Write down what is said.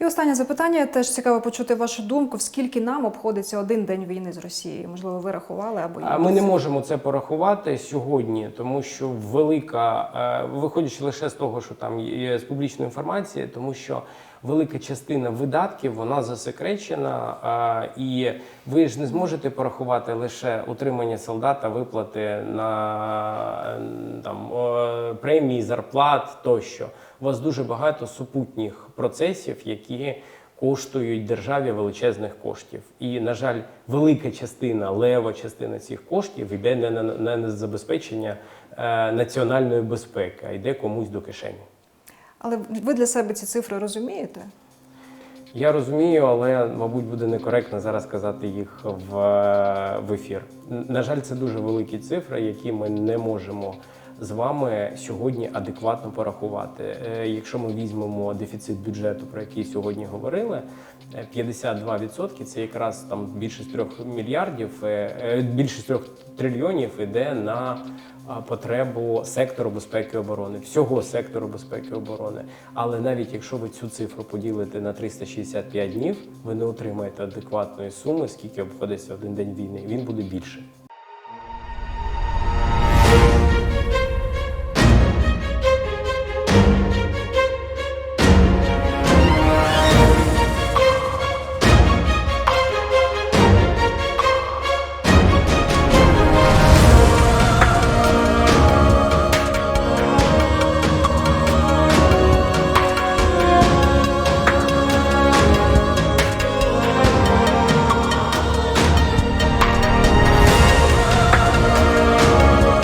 І останнє запитання. Теж цікаво почути вашу думку. В скільки нам обходиться один день війни з Росією? Можливо, ви рахували або А Ми не можемо це порахувати сьогодні, тому що велика, е, виходячи лише з того, що там є з публічної інформації, тому що велика частина видатків вона засекречена, е, і ви ж не зможете порахувати лише утримання солдата, виплати на там премії, зарплат тощо. У вас дуже багато супутніх процесів, які коштують державі величезних коштів. І, на жаль, велика частина, лева частина цих коштів йде не на, на забезпечення е, національної безпеки, а йде комусь до кишені. Але ви для себе ці цифри розумієте? Я розумію, але мабуть буде некоректно зараз казати їх в, е, в ефір. На жаль, це дуже великі цифри, які ми не можемо з вами сьогодні адекватно порахувати. Е, Якщо ми візьмемо дефіцит бюджету, про який сьогодні говорили, е, 52% це якраз там більше 3 мільярдів, е, е, більше 3 трильйонів іде на потребу сектору безпеки і оборони, всього сектору безпеки і оборони. Але навіть якщо ви цю цифру поділите на 365 днів, ви не отримаєте адекватної суми, скільки обходиться один день війни. Він буде більше.